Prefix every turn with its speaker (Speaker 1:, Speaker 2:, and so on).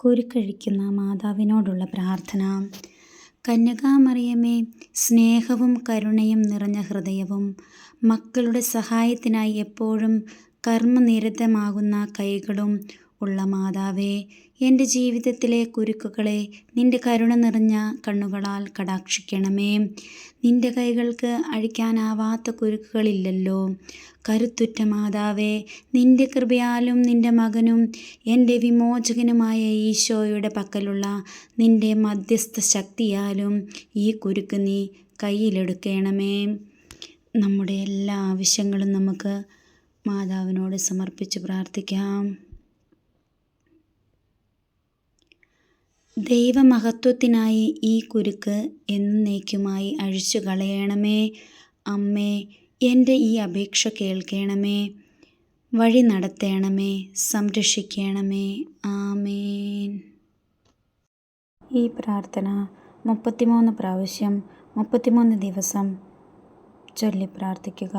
Speaker 1: കുരുക്കഴിക്കുന്ന മാതാവിനോടുള്ള പ്രാർത്ഥന. കന്യകാമറിയമേ സ്നേഹവും കരുണയും നിറഞ്ഞ ഹൃദയവും മക്കളുടെ സഹായത്തിനായി എപ്പോഴും കർമ്മനിരതമാകുന്ന കൈകളും ഉള്ള മാതാവേ എന്റെ ജീവിതത്തിലെ കുരുക്കുകളെ നിന്റെ കരുണ നിറഞ്ഞ കണ്ണുകളാൽ കടാക്ഷിക്കണമേ. നിന്റെ കൈകൾക്ക് അഴിക്കാനാവാത്ത കുരുക്കുകളില്ലല്ലോ. കരുത്തുറ്റ മാതാവേ നിന്റെ കൃപയാലും നിന്റെ മകനും എന്റെ വിമോചകനുമായ ഈശോയുടെ പക്കലുള്ള നിന്റെ മധ്യസ്ഥ ശക്തിയാലും ഈ കുരുക്ക് നീ കയ്യിലെടുക്കണമേ. നമ്മുടെ എല്ലാ ആവശ്യങ്ങളും നമുക്ക് മാതാവിനോട് സമർപ്പിച്ച് പ്രാർത്ഥിക്കാം. ദൈവമഹത്വത്തിനായി ഈ കുരുക്ക് എന്നേക്കുമായി അഴിച്ചു കളയണമേ അമ്മേ എന്റെ ഈ അപേക്ഷ കേൾക്കണമേ. വഴി നടത്തണമേ. സംരക്ഷിക്കണമേ. ആമേൻ. ഈ പ്രാർത്ഥന മുപ്പത്തിമൂന്ന് പ്രാവശ്യം മുപ്പത്തിമൂന്ന് ദിവസം ചൊല്ലി പ്രാർത്ഥിക്കുക.